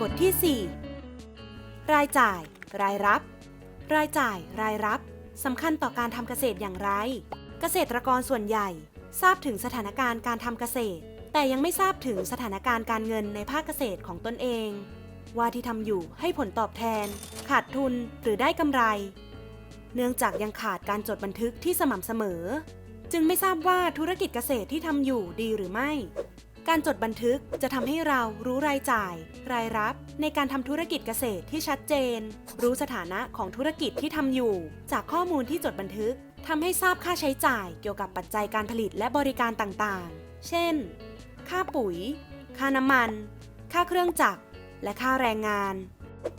บทที่ 4 รายจ่าย รายรับ รายจ่าย รายรับสำคัญต่อการทำเกษตรอย่างไร เกษตรกรส่วนใหญ่ ทราบถึงสถานการณ์การทำเกษตร แต่ยังไม่ทราบถึงสถานการณ์การเงินในภาคเกษตรของตนเอง ว่าที่ทำอยู่ให้ผลตอบแทน ขาดทุนหรือได้กำไร เนื่องจากยังขาดการจดบันทึกที่สม่ำเสมอ จึงไม่ทราบว่าธุรกิจเกษตรที่ทำอยู่ดีหรือไม่ การจดบันทึกจะทำให้เรารู้รายจ่าย รายรับ ในการทำธุรกิจเกษตรที่ชัดเจน รู้สถานะของธุรกิจที่ทำอยู่ จากข้อมูลที่จดบันทึกทำให้ทราบค่าใช้จ่ายเกี่ยวกับปัจจัยการผลิตและบริการต่างๆ เช่น ค่าปุ๋ย ค่าน้ำมัน ค่าเครื่องจักร และค่าแรงงาน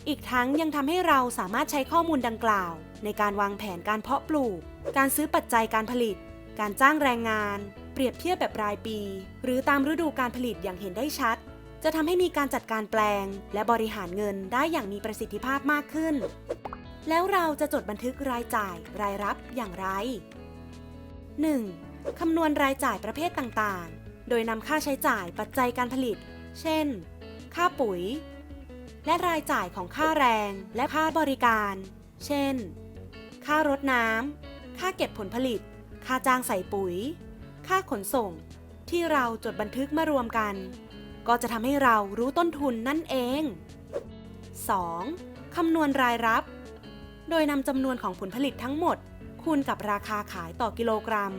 อีกทั้งยังทำให้เราสามารถใช้ข้อมูลดังกล่าว ในการวางแผนการเพาะปลูก การซื้อปัจจัยการผลิต การจ้างแรงงาน เปรียบเทียบแบบรายปี หรือตามฤดูการผลิตอย่างเห็นได้ชัด จะทำให้มีการจัดการแปลง และบริหารเงินได้อย่างมีประสิทธิภาพมากขึ้น แล้วเราจะจดบันทึกรายจ่าย รายรับอย่างไร 1. คำนวณรายจ่ายประเภทต่างๆ โดยนำค่าใช้จ่ายปัจจัยการผลิต เช่น ค่าปุ๋ย และรายจ่ายของค่าแรงและค่าบริการ เช่น ค่ารถน้ำค่าเก็บผลผลิต ค่าจ้างใส่ปุ๋ย ค่าขนส่ง ที่เราจดบันทึกมารวมกัน ก็จะทำให้เรารู้ต้นทุนนั่นเอง 2. คำนวณรายรับ โดยนำจำนวนของผลผลิตทั้งหมด คูณกับราคาขายต่อกิโลกรัม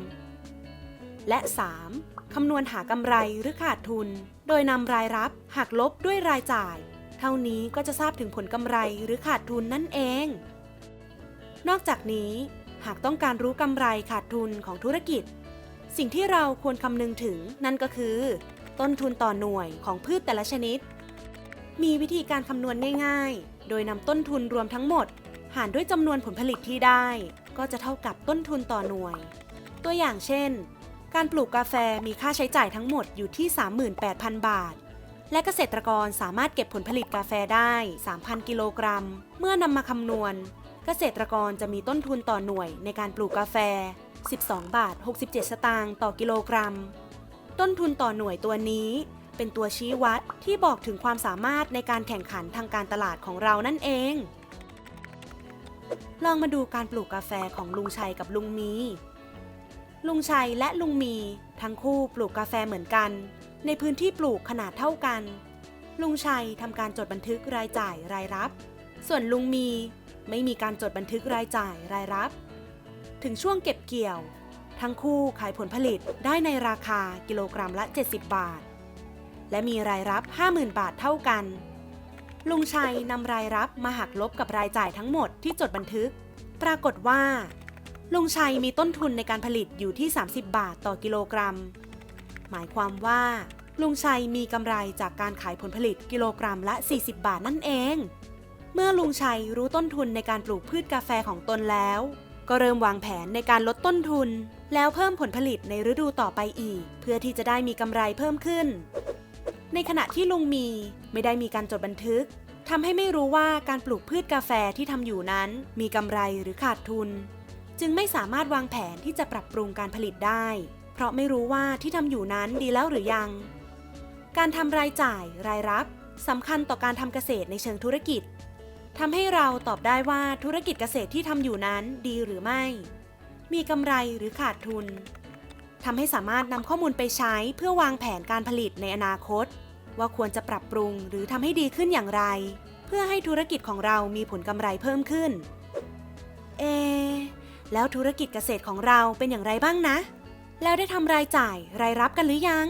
และ 3. คำนวณหากำไรหรือขาดทุน โดยนำรายรับหักลบด้วยรายจ่าย เท่านี้ก็จะทราบถึงผลกำไรหรือขาดทุนนั่นเอง นอกจากนี้ หากต้องการรู้กำไรขาดทุนของธุรกิจ สิ่งที่เราควรคำนึงถึงนั่นก็คือ ต้นทุนต่อหน่วยของพืชแต่ละชนิด มีวิธีการคำนวณง่ายๆ โดยนำต้นทุนรวมทั้งหมด หารด้วยจำนวนผลผลิตที่ได้ ก็จะเท่ากับต้นทุนต่อหน่วย ตัวอย่างเช่น การปลูกกาแฟมีค่าใช้จ่ายทั้งหมดอยู่ที่ 38,000 บาท และเกษตรกรสามารถเก็บผลผลิตกาแฟได้ 3,000 กิโลกรัม เมื่อนำมาคำนวณ เกษตรกรจะมีต้นทุนต่อหน่วยในการปลูกกาแฟ 12 บาท 67 สตางค์ต่อกิโลกรัม ต้นทุนต่อหน่วยตัวนี้ เป็นตัวชี้วัดที่บอกถึงความสามารถในการแข่งขันทางการตลาดของเรานั่นเอง ลองมาดูการปลูกกาแฟของลุงชัยกับลุงมี ลุงชัยและลุงมี ทั้งคู่ปลูกกาแฟเหมือนกัน ในพื้นที่ปลูกขนาดเท่ากัน ลุงชัยทำการจดบันทึกรายจ่ายรายรับ ส่วนลุงมีไม่มีการจดบันทึกรายจ่ายรายรับ ถึงช่วงเก็บเกี่ยว ทั้งคู่ขายผลผลิตได้ในราคากิโลกรัมละ 70 บาท และมีรายรับ 50,000 บาทเท่ากัน ลุงชัยนำรายรับมาหักลบกับรายจ่ายทั้งหมดที่จดบันทึก ปรากฏว่า ลุงชัยมีต้นทุนในการผลิตอยู่ที่ 30 บาทต่อกิโลกรัม หมายความว่า ลุงชัยมีกำไรจากการขายผลผลิตกิโลกรัมละ 40 บาทนั่นเอง เมื่อลุงชัยรู้ต้นทุนในการปลูกพืชกาแฟของตนแล้ว ก็เริ่มวางแผนในการลดต้นทุน แล้วเพิ่มผลผลิตในฤดูต่อไปอีก เพื่อที่จะได้มีกำไรเพิ่มขึ้น ในขณะที่ลุงมีไม่ได้มีการจดบันทึกทำให้ไม่รู้ว่าการปลูกพืชกาแฟที่ทำอยู่นั้น มีกำไรหรือขาดทุน จึงไม่สามารถวางแผนที่จะปรับปรุงการผลิตได้ เพราะไม่รู้ว่าที่ทำอยู่นั้นดีแล้วหรือยัง การทำรายจ่ายรายรับสำคัญต่อการทำเกษตรในเชิงธุรกิจ ทำให้เราตอบได้ว่าธุรกิจเกษตรที่ทำอยู่นั้นดีหรือไม่ มีกำไรหรือขาดทุนทำให้สามารถนำข้อมูลไปใช้เพื่อวางแผนการผลิตในอนาคต ว่าควรจะปรับปรุงหรือทำให้ดีขึ้นอย่างไร เพื่อให้ธุรกิจของเรามีผลกำไรเพิ่มขึ้น เอ แล้วธุรกิจเกษตรของเราเป็นอย่างไรบ้างนะ แล้วได้ทำรายจ่ายรายรับกันหรือยัง